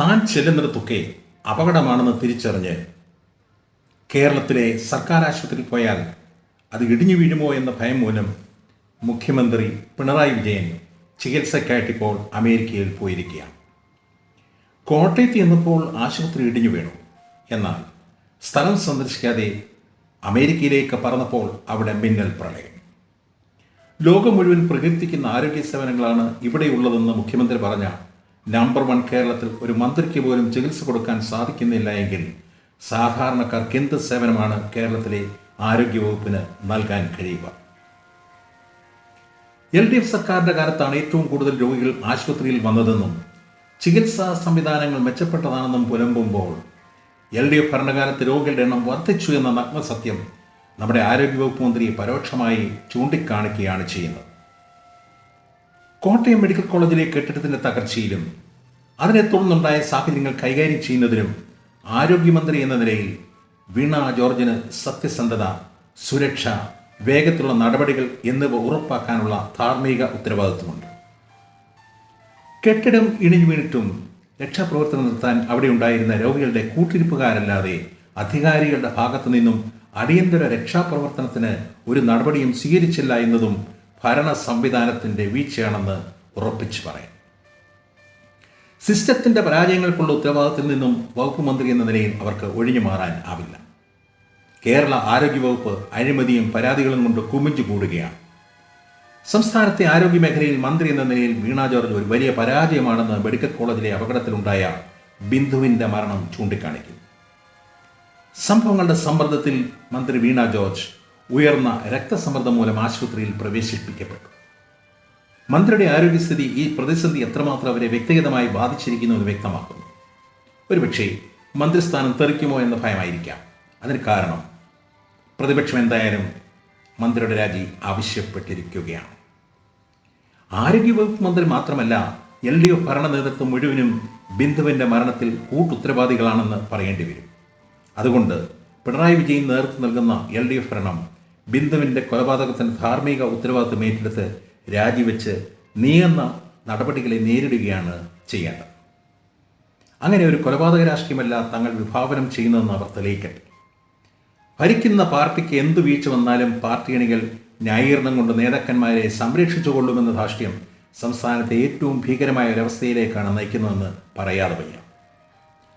താൻ ചെല്ലുന്നിടത്തൊക്കെ അപകടമാണെന്ന് തിരിച്ചറിഞ്ഞ് കേരളത്തിലെ സർക്കാർ ആശുപത്രിയിൽ പോയാൽ അത് ഇടിഞ്ഞു വീഴുമോ എന്ന ഭയം മൂലം മുഖ്യമന്ത്രി പിണറായി വിജയൻ ചികിത്സയ്ക്കായിട്ടിപ്പോൾ അമേരിക്കയിൽ പോയിരിക്കുകയാണ്. കോട്ടയത്ത് ചെന്നപ്പോൾ ആശുപത്രി ഇടിഞ്ഞു വീണു. എന്നാൽ സ്ഥലം സന്ദർശിക്കാതെ അമേരിക്കയിലേക്ക് പറന്നപ്പോൾ അവിടെ മിന്നൽ പ്രളയം. ലോകം മുഴുവൻ പ്രകീർത്തിക്കുന്ന ആരോഗ്യ സേവനങ്ങളാണ് ഇവിടെയുള്ളതെന്ന് മുഖ്യമന്ത്രി പറഞ്ഞ നമ്പർ വൺ കേരളത്തിൽ ഒരു മന്ത്രിക്ക് പോലും ചികിത്സ കൊടുക്കാൻ സാധിക്കുന്നില്ല എങ്കിൽ സാധാരണക്കാർക്ക് എന്ത് സേവനമാണ് കേരളത്തിലെ ആരോഗ്യവകുപ്പിന് നൽകാൻ കഴിയുക? എൽ ഡി എഫ് സർക്കാരിന്റെ കാലത്താണ് ഏറ്റവും കൂടുതൽ രോഗികൾ ആശുപത്രിയിൽ വന്നതെന്നും ചികിത്സാ സംവിധാനങ്ങൾ മെച്ചപ്പെട്ടതാണെന്നും പുലമ്പുമ്പോൾ എൽ ഡി എഫ് ഭരണകാലത്ത് രോഗികളുടെ എണ്ണം വർദ്ധിച്ചു എന്ന നഗ്നസത്യം നമ്മുടെ ആരോഗ്യവകുപ്പ് മന്ത്രി പരോക്ഷമായി ചൂണ്ടിക്കാണിക്കുകയാണ് ചെയ്യുന്നത്. കോട്ടയം മെഡിക്കൽ കോളേജിലെ കെട്ടിടത്തിന്റെ തകർച്ചയിലും അതിനെ തുടർന്നുണ്ടായ സാഹചര്യങ്ങൾ കൈകാര്യം ചെയ്യുന്നതിനും ആരോഗ്യമന്ത്രി എന്ന നിലയിൽ വീണ ജോർജിന് സത്യസന്ധത സുരക്ഷ വേഗത്തിലുള്ള നടപടികൾ എന്നിവ ഉറപ്പാക്കാനുള്ള ധാർമ്മിക ഉത്തരവാദിത്വമുണ്ട്. കെട്ടിടം ഇടിഞ്ഞു വീണിട്ടും രക്ഷാപ്രവർത്തനം നിർത്താൻ അവിടെ ഉണ്ടായിരുന്ന രോഗികളുടെ കൂട്ടിരിപ്പുകാരല്ലാതെ അധികാരികളുടെ ഭാഗത്തു നിന്നും അടിയന്തര രക്ഷാപ്രവർത്തനത്തിന് ഒരു നടപടിയും സ്വീകരിച്ചില്ല എന്നതും ഭരണ സംവിധാനത്തിന്റെ വീഴ്ചയാണെന്ന് ഉറപ്പിച്ചു പറയാം. സിസ്റ്റത്തിന്റെ പരാജയങ്ങൾക്കുള്ള ഉത്തരവാദിത്തത്തിൽ നിന്നും വകുപ്പ് മന്ത്രി എന്ന നിലയിൽ അവർക്ക് ഒഴിഞ്ഞു മാറാൻ ആവില്ല. കേരള ആരോഗ്യവകുപ്പ് അഴിമതിയും പരാതികളും കൊണ്ട് കുമിഞ്ഞു കൂടുകയാണ്. സംസ്ഥാനത്തെ ആരോഗ്യ മേഖലയിൽ മന്ത്രി എന്ന നിലയിൽ വീണാ ജോർജ് ഒരു വലിയ പരാജയമാണെന്ന് മെഡിക്കൽ കോളേജിലെ അപകടത്തിലുണ്ടായ ബിന്ദുവിന്റെ മരണം ചൂണ്ടിക്കാണിക്കുന്നു. സംഭവങ്ങളുടെ സമ്മർദ്ദത്തിൽ മന്ത്രി വീണ ജോർജ് ഉയർന്ന രക്തസമ്മർദ്ദം മൂലം ആശുപത്രിയിൽ പ്രവേശിപ്പിക്കപ്പെട്ടു. മന്ത്രിയുടെ ആരോഗ്യസ്ഥിതി ഈ പ്രതിസന്ധി എത്രമാത്രം അവരെ വ്യക്തിഗതമായി ബാധിച്ചിരിക്കുന്നു എന്ന് വ്യക്തമാക്കുന്നു. ഒരുപക്ഷെ മന്ത്രിസ്ഥാനം തെറിക്കുമോ എന്ന ഭയമായിരിക്കാം. അതിന് കാരണം പ്രതിപക്ഷം എന്തായാലും മന്ത്രിയുടെ രാജി ആവശ്യപ്പെട്ടിരിക്കുകയാണ്. ആരോഗ്യവകുപ്പ് മന്ത്രി മാത്രമല്ല എൽ ഡി എഫ് ഭരണ നേതൃത്വം മുഴുവനും ബിന്ദുവിന്റെ മരണത്തിൽ കൂട്ടുത്തരവാദികളാണെന്ന് പറയേണ്ടി വരും. അതുകൊണ്ട് പിണറായി വിജയൻ നേതൃത്വം നൽകുന്ന എൽ ഡി എഫ് ഭരണം ബിന്ദുവിന്റെ കൊലപാതകത്തിന് ധാർമ്മിക ഉത്തരവാദിത്വം ഏറ്റെടുത്ത് രാജിവെച്ച് നീങ്ങുന്ന നടപടികളെ നേരിടുകയാണ് ചെയ്യേണ്ടത്. അങ്ങനെ ഒരു കൊലപാതക രാഷ്ട്രീയമല്ല തങ്ങൾ വിഭാവനം ചെയ്യുന്നതെന്ന് അവർ തെളിയിക്കട്ടെ. ഭരിക്കുന്ന പാർട്ടിക്ക് എന്തു വീഴ്ച വന്നാലും പാർട്ടി അണികൾ ന്യായീകരണം കൊണ്ട് നേതാക്കന്മാരെ സംരക്ഷിച്ചുകൊള്ളുമെന്ന ധാഷ്ട്യം സംസ്ഥാനത്തെ ഏറ്റവും ഭീകരമായ ഒരവസ്ഥയിലേക്കാണ് നയിക്കുന്നതെന്ന് പറയാതെ വയ്യ.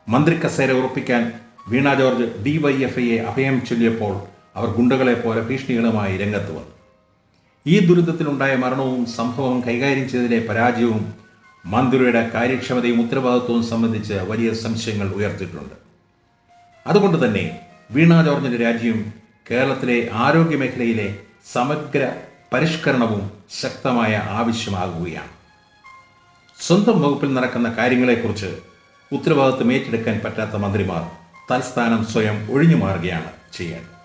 മന്ത്രി കസേര ഉറപ്പിക്കാൻ Veena George D Y F ഐയെ അഭയം ചൊല്ലിയപ്പോൾ അവർ ഗുണ്ടകളെ പോലെ ഭീഷണികളുമായി രംഗത്ത് വന്നു. ഈ ദുരിതത്തിലുണ്ടായ മരണവും സംഭവം കൈകാര്യം ചെയ്തതിലെ പരാജയവും മന്ത്രിയുടെ കാര്യക്ഷമതയും ഉത്തരവാദിത്വവും സംബന്ധിച്ച് വലിയ സംശയങ്ങൾ ഉയർത്തിയിട്ടുണ്ട്. അതുകൊണ്ട് തന്നെ വീണ ജോർജിന്റെ രാജ്യം കേരളത്തിലെ ആരോഗ്യ മേഖലയിലെ സമഗ്ര പരിഷ്കരണവും ശക്തമായ ആവശ്യമാകുകയാണ്. സ്വന്തം വകുപ്പിൽ നടക്കുന്ന കാര്യങ്ങളെക്കുറിച്ച് ഉത്തരവാദിത്വം ഏറ്റെടുക്കാൻ പറ്റാത്ത മന്ത്രിമാർ തൽസ്ഥാനം സ്വയം ഒഴിഞ്ഞു മാറുകയാണ് ചെയ്യേണ്ടത്